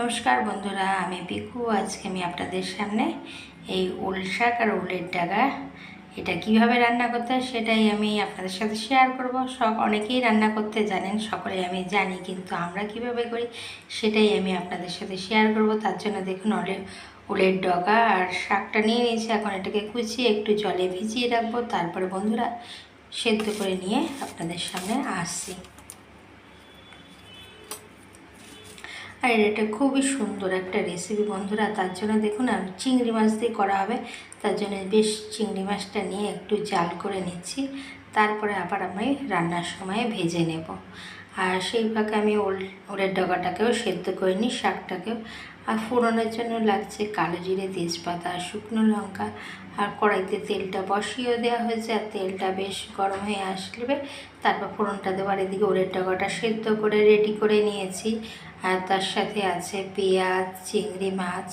নমস্কার বন্ধুরা, আমি পিকু। আজকে আমি আপনাদের সামনে এই ওল শাক আর ওলের ডাগা, এটা কীভাবে রান্না করতে হয় সেটাই আমি আপনাদের সাথে শেয়ার করব। সব অনেকেই রান্না করতে জানেন, সকলে আমি জানি, কিন্তু আমরা কীভাবে করি সেটাই আমি আপনাদের সাথে শেয়ার করব। তার জন্য দেখুন ওলের ওলের ডগা আর শাকটা নিয়ে নিয়েছি। এখন এটাকে কুচিয়ে একটু জলে ভিজিয়ে রাখব। তারপরে বন্ধুরা, সেদ্ধ করে নিয়ে আপনাদের সামনে আসছি। আর এটা খুবই সুন্দর একটা রেসিপি বন্ধুরা। তার জন্য দেখুন আর চিংড়ি মাছ দিয়ে করা হবে। তার জন্য বেশ চিংড়ি মাছটা নিয়ে একটু জাল করে নিচ্ছি। তারপরে আবার আমি রান্নার সময়ে ভেজে নেব। আর সেই ফাঁকে আমি ওল, ওলের ডগাটাকেও সেদ্ধ করে নিই, শাকটাকেও। আর ফোড়নের জন্য লাগছে কালো জিরে, তেজপাতা আর শুকনো লঙ্কা। আর কড়াইতে তেলটা বসিয়েও দেওয়া হয়েছে, আর তেলটা বেশ গরম হয়ে আসলে তারপর ফোড়নটা দেওয়ার এদিকে ওলের ডগাটা সেদ্ধ করে রেডি করে নিয়েছি। আর তার সাথে আছে পেঁয়াজ, চিংড়ি মাছ,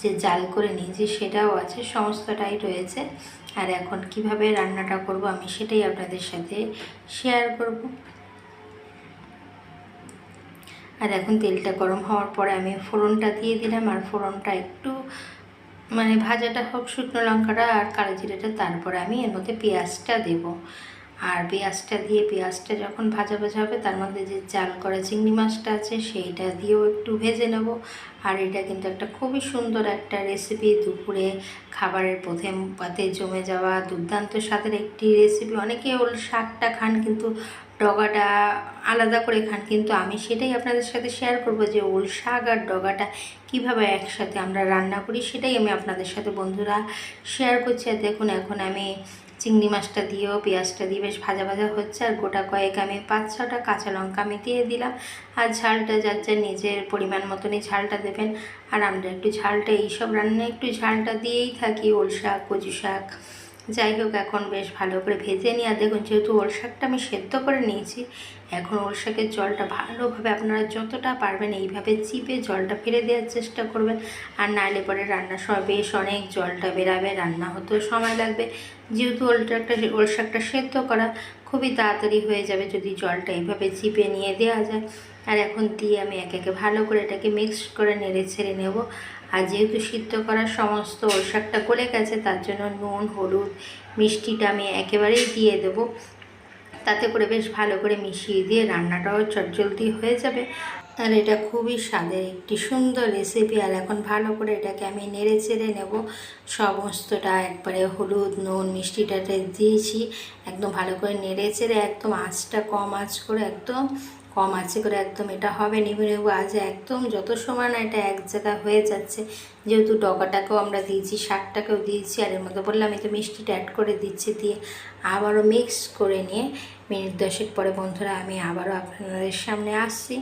যে জাল করে নিয়েছি সেটাও আছে, সমস্তটাই রয়েছে। আর এখন কীভাবে রান্নাটা করব আমি সেটাই আপনাদের সাথে শেয়ার করব। আর এখন তেলটা গরম হওয়ার পরে আমি ফোড়নটা দিয়ে দিলাম, আর ফোড়নটা একটু মানে ভাজাটা হোক শুকনো লঙ্কাটা আর কালো জিরেটা, তারপরে আমি এর মধ্যে পেঁয়াজটা দেবো। আর পেঁয়াজটা দিয়ে, পেঁয়াজটা যখন ভাজা ভাজা হবে, তার মধ্যে যে চাল করা চিংড়ি মাছটা আছে, সেইটা দিয়েও একটু ভেজে নেব। আর এটা কিন্তু একটা খুবই সুন্দর একটা রেসিপি দুপুরে খাবারের প্রথম পাতে জমে যাওয়া দুর্দান্ত স্বাদের একটি রেসিপি অনেকে ওল শাকটা খান, কিন্তু ডগাটা আলাদা করে খান, কিন্তু আমি সেটাই আপনাদের সাথে শেয়ার করব যে ওল শাক আর ডগাটা কীভাবে একসাথে আমরা রান্না করি, সেটাই আমি আপনাদের সাথে বন্ধুরা শেয়ার করছি। আর দেখুন, এখন আমি চিংড়ি মাছটা দিয়েও পেঁয়াজটা দিয়ে বেশ ভাজা ভাজা হচ্ছে, আর গোটা কয়েক আমি পাঁচ ছটা কাঁচা লঙ্কা আমি দিয়ে দিলাম। আর ঝালটা যার যার নিজের পরিমাণ মতনই ঝালটা দেবেন। আর আমরা একটু ঝালটা, এইসব রান্নায় একটু ঝালটা দিয়েই থাকি, ওল শাক, কচু শাক। যাই হোক, এখন বেশ ভালো করে ভেজে নিই আর দেখুন যেহেতু ওল শাকটা আমি সেদ্ধ করে নিয়েছি, এখন ওল শাকের জলটা ভালোভাবে আপনারা যতটা পারবেন এইভাবে চিপে জলটা ফেলে দেওয়ার চেষ্টা করবেন। আর নাহলে পরে রান্না সময় বেশ অনেক জলটা বেরাবে, রান্না হতেও সময় লাগবে। যেহেতু ওলটাটা ওল শাকটা সেদ্ধ করা, খুবই তাড়াতাড়ি হয়ে যাবে যদি জলটা এইভাবে চিপে নিয়ে দেওয়া যায়। আর এখন দিয়ে আমি একে একে ভালো করে এটাকে মিক্স করে নেড়ে ছেড়ে নেব। আর যেহেতু সিদ্ধ করার সমস্ত ওল শাকটা গলে গেছে, তার জন্য নুন, হলুদ, মিষ্টিটা আমি একেবারেই দিয়ে দেবো। তাতে করে বেশ ভালো করে মিশিয়ে দিয়ে রান্নাটাও চটজলদি হয়ে যাবে। আর এটা খুবই স্বাদের একটি সুন্দর রেসিপি আর এখন ভালো করে এটাকে আমি নেড়ে চেড়ে নেব। সমস্তটা একবারে হলুদ, নুন, মিষ্টিটাতে দিয়েছি। একদম ভালো করে নেড়ে চেড়ে একদম আঁচটা কম আঁচ করে একদম কম আছে করে একদম এটা হবে নিবু নেবু আজ একদম যত সময় না এটা এক জায়গায় হয়ে যাচ্ছে। যেহেতু ডগাটাকেও আমরা দিয়েছি, শাকটাকেও দিয়েছি আর এর মধ্যে বললাম আমি তো মিষ্টিটা অ্যাড করে দিচ্ছি দিয়ে আবারও মিক্স করে নিয়ে মিনিট দশেক পরে বন্ধুরা আমি আবারও আপনাদের সামনে আসছি।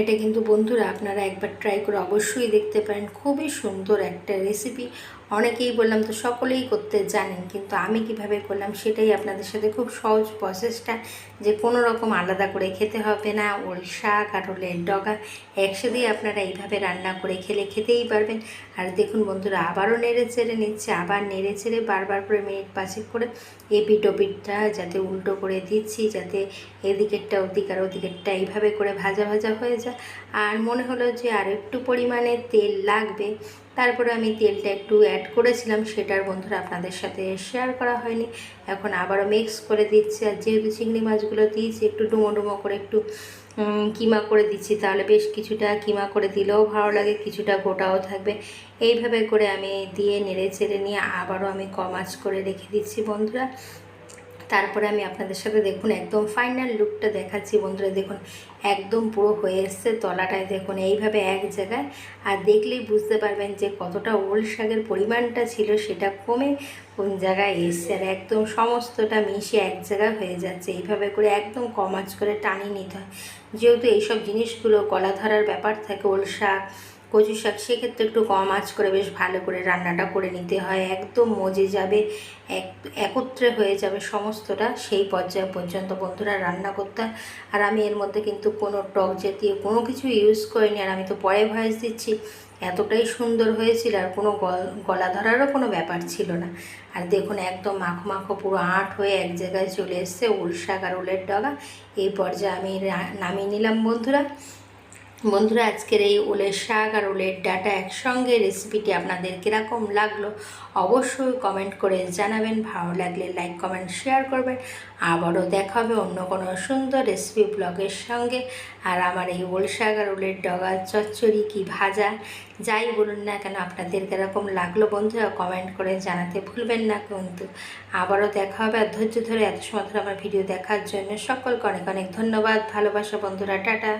এটা কিন্তু বন্ধুরা আপনারা একবার ট্রাই করে অবশ্যই দেখতে পারেন। খুবই সুন্দর একটা রেসিপি অনেকেই বললাম, তো সকলেই করতে জানেন, কিন্তু আমি কীভাবে করলাম? সেটাই আপনাদের সাথে খুব সহজ প্রসেসটা যে কোনো রকম আলাদা করে খেতে হবে না। ওল শাক আর ওলের ডগা একসাথেই আপনারা এইভাবে রান্না করে খেলে খেতেই পারবেন। আর দেখুন বন্ধুরা, আবারও নেড়ে চেড়ে নিচ্ছে, আবার নেড়ে চেড়ে বারবার করে মিনিট পাঁচেক করে এপিট ওপিটটা যাতে উল্টো করে দিচ্ছি, যাতে এদিকেরটা ওদিক আর ওদিকেরটা এইভাবে করে ভাজা ভাজা হয়ে যায়। আর মনে হলো যে আর একটু পরিমাণে তেল লাগবে তারপরে আমি তেলটা একটু অ্যাড করেছিলাম সেটার বন্ধুরা আপনাদের সাথে শেয়ার করা হয়নি। এখন আবারও মিক্স করে দিচ্ছি, আর যেহেতু চিংড়ি মাছগুলো দিয়েছি, একটু ডুমো ডুমো করে একটু কিমা করে দিচ্ছি, তাহলে বেশ কিছুটা কিমা করে দিলেও ভালো লাগে, কিছুটা গোটাও থাকবে। এইভাবে করে আমি দিয়ে নেড়ে চেড়ে নিয়ে আবারও আমি কমাচ করে রেখে দিচ্ছি বন্ধুরা। তারপরে আমি আপনাদের সাথে দেখুন একদম ফাইনাল লুকটা দেখাচ্ছি বন্ধুরা, দেখুন একদম পুরো হয়ে এসছে তলাটায়, দেখুন এইভাবে এক জায়গায়। আর দেখলেই বুঝতে পারবেন যে কতটা ওল শাকের পরিমাণটা ছিল, সেটা কমে কোন জায়গায় এসছে। আর একদম সমস্তটা মিশে এক জায়গায় হয়ে যাচ্ছে। এইভাবে করে একদম কমাচ করে টানিয়ে নিতে হয়। যেহেতু এইসব জিনিসগুলো গলা ধরার ব্যাপার থাকে, ওল শাক কচু শাক, সেক্ষেত্রে একটু কম আঁচ করে বেশ ভালো করে রান্নাটা করে নিতে হয়। একদম মজে যাবে, এক, একত্রে হয়ে যাবে সমস্তটা সেই পর্যায় পর্যন্ত বন্ধুরা রান্না করতে। আর আমি এর মধ্যে কিন্তু কোনো টক জাতীয় কোনো কিছু ইউজ করিনি আর আমি তো পরে ভয়েস দিচ্ছি। এতটাই সুন্দর হয়েছিল আর কোনো গলা ধরারও কোনো ব্যাপার ছিল না। আর দেখুন একদম মাখো মাখো পুরো আট হয়ে এক জায়গায় চলে এসছে উল শাক আর উলের ডগা। এই পর্যায়ে আমি নামিয়ে নিলাম বন্ধুরা। বন্ধুরা, আজকের এই ওলের শাক আর ওলের ডাটা একসঙ্গে রেসিপিটি আপনাদের কীরকম লাগল অবশ্যই কমেন্ট করে জানাবেন। ভালো লাগলে লাইক কমেন্ট শেয়ার করবেন। আবারও দেখা হবে অন্য কোনো সুন্দর রেসিপি ব্লগের সঙ্গে। আর আমার এই ওল শাক আর ওলের ডগা চচ্চড়ি কি ভাজা, যাই বলুন না কেন আপনাদের কীরকম লাগল বন্ধুরা কমেন্ট করে জানাতে ভুলবেন না কিন্তু। আবারও দেখা হবে আর ধৈর্য ধরে এত সময় ধরে আমার ভিডিও দেখার জন্য। সকলকে অনেক অনেক ধন্যবাদ। ভালোবাসা বন্ধুরা, টাটা।